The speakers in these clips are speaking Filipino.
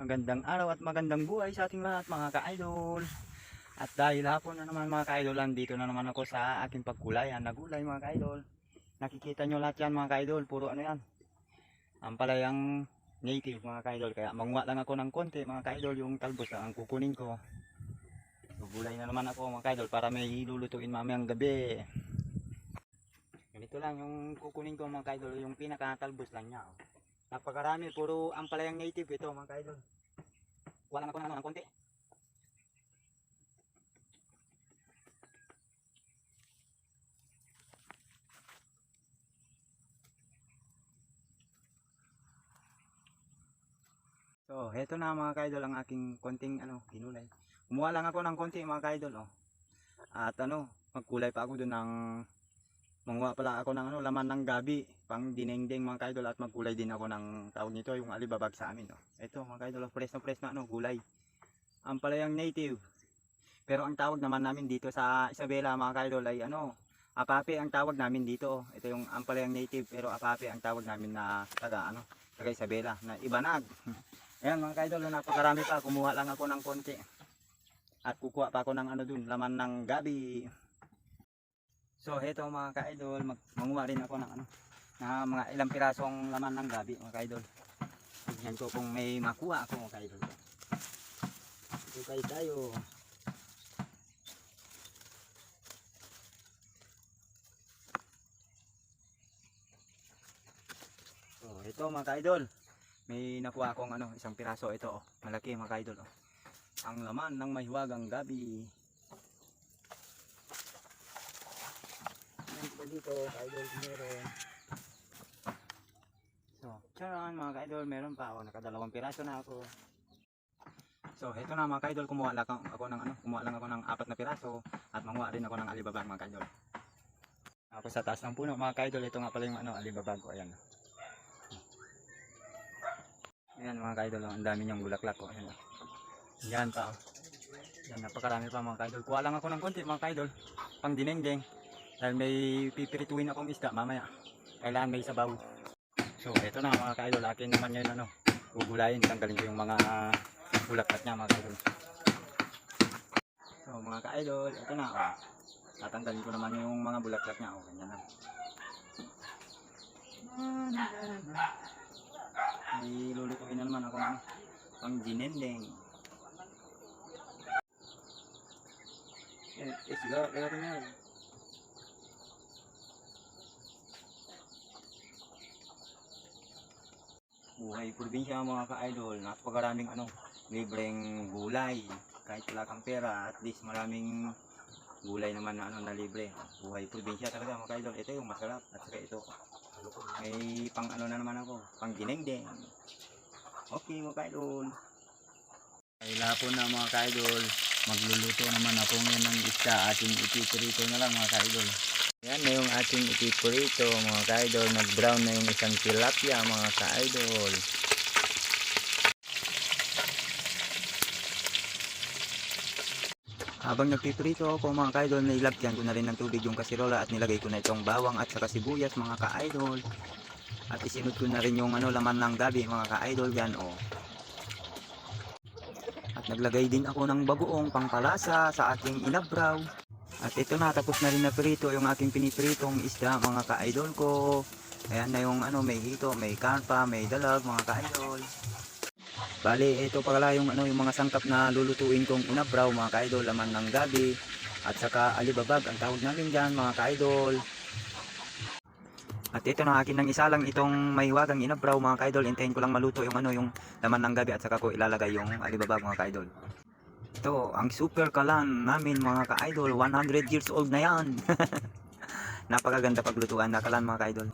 Magandang araw at magandang buhay sa ating lahat mga ka-idol. At dahil hapon na naman mga ka-idol, andito na naman ako sa aking pagkulayan na gulay mga ka-idol. Nakikita nyo lahat yan mga ka-idol, puro ano yan. Ang palayang native mga ka-idol. Kaya manguha lang ako ng konti mga ka-idol, yung talbos lang ang kukunin ko. Gulay na naman ako mga ka-idol para may lulutuin mamayang gabi. Ganito lang yung kukunin ko mga ka-idol, yung pinakatalbos lang niya. Oh. Napakarami, puro ang palayang native ito mga ka-idol. Kuha lang ako ng ano, ng konti. So, heto na mga ka-idol ang aking konting ano, ginulay. Kumuha lang ako ng konti mga ka-idol, oh. At ano, magkulay pa ako doon ng manguha pala ako ng ano, laman ng gabi, pang dinengdeng mga ka-idol at magkulay din ako ng tawag nito, yung alibabag sa amin, oh. Ito mga ka-idol, fresh na fresh na ano, gulay. Ang palayang native. Pero ang tawag naman namin dito sa Isabela mga ka-idol ay ano, apape ang tawag namin dito. oh. Ito yung ampalayang native pero apape ang tawag namin na taga ano, taga Isabela na ibanag. Ayan mga kaidol, napakarami pa. Kumuha lang ako ng konti. At kukuha pa ako ng ano dun, laman ng gabi. So heto mga kaidol, manguha rin ako ng ano, na mga ilang pirasong laman ng gabi mga kaidol. Tignan ko kung may makuha ako mga kaidol. Tukay tayo. So ito mga kaidol, may nakuha akong ano, isang piraso ito, oh. malaki mga kaidol. Oh. Ang laman ng mahiwagang gabi. Yan pa dito, kaidol, meron. So, charan mga kaidol, meron pa ako, nakadalawang piraso na ako. So, ito na mga kaidol, kumuha lang ako, ng ano, kumuha lang ako ng apat na piraso at manguha rin ako ng alibabag mga kaidol. Ako sa taas ng puno mga kaidol, ito nga pala yung ano, alibabag ko, ayan. Ayan mga kaidol, oh, ang dami niyang bulaklak ko. Ayan. oh. Yan pa. oh. Yan, napakarami pa mga kaidol. Kuha lang ako ng konti mga kaidol. Pang dinengdeng. Dahil may pipirituin akong isda mamaya. Kailangan may sabaw. So, ito na mga kaidol. Akin naman yun ano. Gugulayin. Tanggalin ko yung mga bulaklak niya mga kaidol. So, mga kaidol. Ito na. Tatanggalin ko naman yung mga bulaklak niya. Oh, ganyan lang. May lulutuin na naman ako ng pang ginendeng. Eh, eh, siga, kaya rin yan. Buhay probinsya mga ka-idol, napakaraming ano, libreng gulay. Kahit wala kang pera, at least maraming gulay naman na ano na libre. Buhay probinsya talaga mga ka-idol. Ito yung masarap at saka ito. May pang ano na naman ako, pang ginengdeng. Okay mga ka-idol. Ay lapon na mga ka-idol. Magluluto naman ako ngayon ng isda. Ating ipiprito na lang mga ka-idol. Yan na yung ating ipiprito mga ka-idol. Nag-brown na yung isang tilapia mga ka-idol. Habang nagpiprito ako mga ka-idol, nailagyan ko na rin ng tubig yung kasirola at nilagay ko na itong bawang at saka sibuyas mga ka-idol. At isinod ko na rin yung ano, laman ng gabi mga ka-idol yan oh. At naglagay din ako ng bagoong pangpalasa sa aking inabraw. At ito na, tapos na rin na prito yung aking pinipritong isda mga ka-idol ko. Ayan na yung ano, may hito, may karpa, may dalag mga ka-idol. Bali, ito pala yung ano yung mga sangkap na lulutuin kong inabraw mga ka-idol, laman ng gabi at saka alibabag ang tawag namin diyan mga ka-idol. At ito na akin ng isa lang itong mahiwagang inabraw mga ka-idol. Hintayin ko lang maluto yung ano yung laman ng gabi at saka ko ilalagay yung alibabag mga ka-idol. Ito, ang super kalan namin mga ka-idol. 100 years old na yan. Napakaganda paglutuan na kalan mga ka-idol.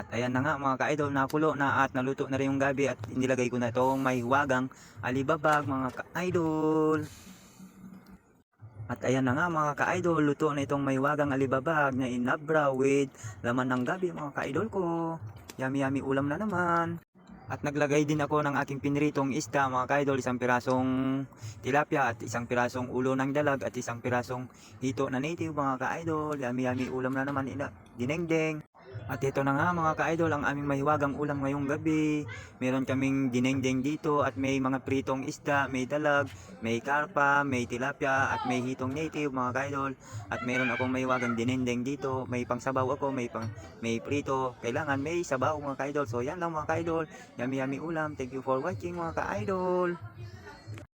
At ayan na nga mga ka-idol, nakulo na at naluto na rin yung gabi at nilagay ko na itong mahiwagang alibabag mga ka-idol. At ayan na nga mga ka-idol, luto na itong mahiwagang alibabag na inabra with laman ng gabi mga ka-idol ko. Yummy yummy ulam na naman. At naglagay din ako ng aking pinritong isda mga ka-idol, isang pirasong tilapia at isang pirasong ulo ng dalag at isang pirasong hito na native mga ka-idol. Yummy ulam na naman ina dinengdeng. At ito na nga mga ka-idol, ang aming mahiwagang ulam ngayong gabi. Meron kaming dinengdeng dito at may mga pritong isda, may dalag, may karpa, may tilapia at may hitong native mga ka-idol. At meron akong mahiwagang dinengdeng dito, may pangsabaw ako, may pang may prito. Kailangan may sabaw mga ka-idol. So yan lang mga ka-idol. Yummy yummy ulam. Thank you for watching mga ka-idol.